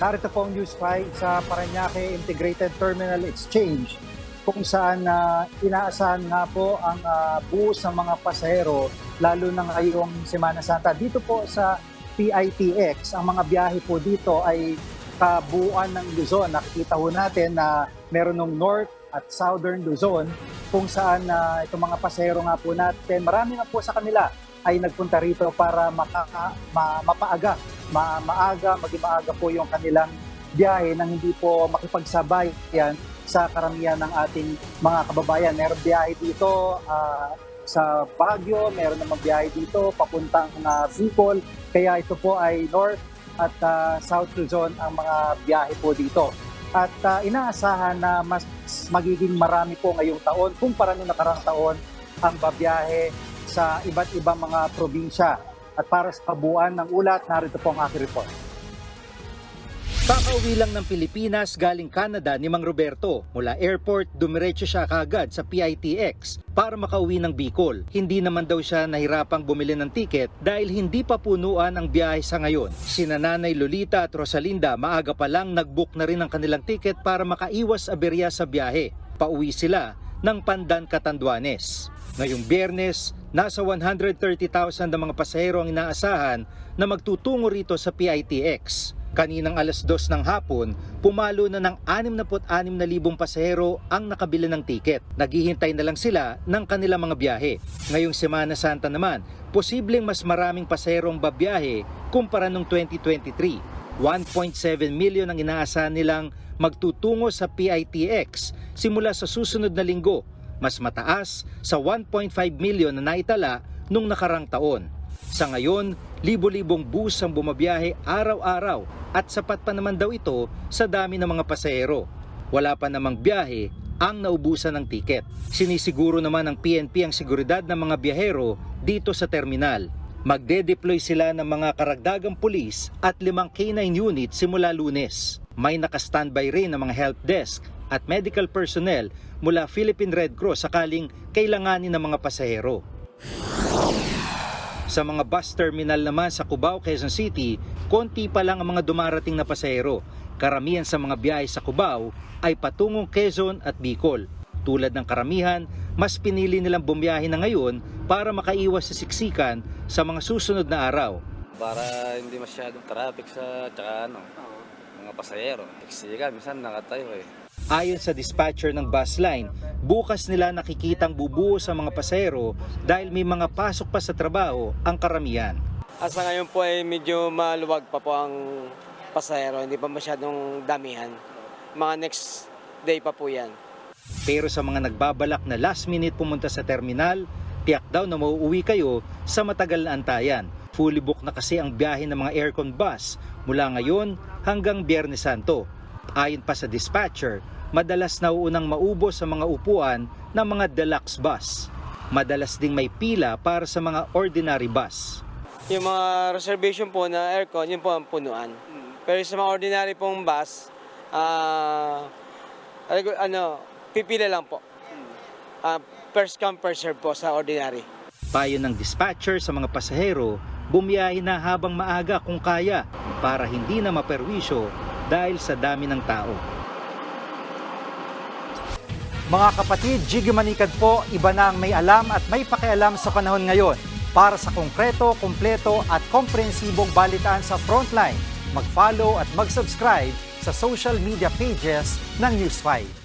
Narito po ang News 5 sa Paranaque Integrated Terminal Exchange kung saan na inaasahan nga po ang ah, buhos ng mga pasahero lalo na ngayong Semana Santa. Dito po sa PITX, ang mga biyahe po dito ay kabuuan ng Luzon. Nakikita ho natin na meron ng North at Southern Luzon kung saan na itong mga pasahero nga po natin, marami nga po sa kanila ay nagpunta rito para makaka, ma, mapaaga, ma, maaga, maging maaga po yung kanilang biyahe nang hindi po makipagsabay yan sa karamihan ng ating mga kababayan. Meron biyahe dito ah, sa Baguio, meron namang biyahe dito papuntang uh, Bicol. Kaya ito po ay North at ah, South Luzon ang mga biyahe po dito. At ah, inaasahan na mas magiging marami po ngayong taon kumpara nung nakarang taon ang babiyahe sa iba't ibang mga probinsya. At para sa kabuuan ng ulat, narito po ang aking report. Kakauwi lang ng Pilipinas galing Canada ni Mang Roberto. Mula airport, dumiretso siya kaagad sa PITX para makauwi ng Bicol. Hindi naman daw siya nahirapang bumili ng tiket dahil hindi pa punuan ang biyahe sa ngayon. Sina Nanay Lolita at Rosalinda maaga pa lang nagbook na rin ang kanilang tiket para makaiwas aberya sa biyahe. Pauwi sila ng Pandan, Catanduanes. Ngayong biyernes, nasa 130,000 na mga pasahero ang inaasahan na magtutungo rito sa PITX. Kaninang alas 2 ng hapon, pumalo na ng 66,000 pasahero ang nakabili ng tiket. Naghihintay na lang sila ng kanilang mga biyahe. Ngayong Semana Santa naman, posibleng mas maraming pasahero ang babiyahe kumpara nung 2023. 1.7 million ang inaasahan nilang magtutungo sa PITX simula sa susunod na linggo, mas mataas sa 1.5 million na naitala nung nakarang taon. Sa ngayon, libo-libong bus ang bumabiyahe araw-araw at sapat pa naman daw ito sa dami ng mga pasahero. Wala pa namang biyahe ang naubusan ng tiket. Sinisiguro naman ng PNP ang seguridad ng mga biyahero dito sa terminal. Magde-deploy sila ng mga karagdagang pulis at limang K9 unit simula lunes. May nakastandby rin ng mga help desk at medical personnel mula Philippine Red Cross sakaling kailanganin ng mga pasahero. Sa mga bus terminal naman sa Cubao, Quezon City, konti pa lang ang mga dumarating na pasahero. Karamihan sa mga biyahe sa Cubao ay patungong Quezon at Bicol. Tulad ng karamihan, mas pinili nilang bumiyahe na ngayon para makaiwas sa siksikan sa mga susunod na araw. Para hindi masyadong traffic sa tsaka ano, mga pasahero. Eksikan, minsan nakatayo eh. Ayon sa dispatcher ng bus line, bukas nila nakikitang bubuo sa mga pasahero dahil may mga pasok pa sa trabaho ang karamihan. Asa ngayon po ay medyo maluwag pa po ang pasahero, hindi pa masyadong damihan. Mga next day pa po yan. Pero sa mga nagbabalak na last minute pumunta sa terminal, tiyak daw na mauuwi kayo sa matagal na antayan. Fully book na kasi ang biyahe ng mga aircon bus mula ngayon hanggang Biyernes Santo. Ayon pa sa dispatcher, madalas nauunang maubos sa mga upuan ng mga deluxe bus. Madalas ding may pila para sa mga ordinary bus. Yung mga reservation po na aircon, yun po ang punuan. Pero sa mga ordinary pong bus, ah, ano, pipila lang po. Ah, first come, first serve po sa ordinary. Payo ng dispatcher sa mga pasahero, bumiyahe na habang maaga kung kaya para hindi na maperwisyo dahil sa dami ng tao. Mga kapatid, Jiggy Manikad po, iba na ang may alam at may pakialam sa panahon ngayon. Para sa konkreto, kumpleto at komprehensibong balitaan sa Frontline, mag-follow at mag-subscribe sa social media pages ng News 5.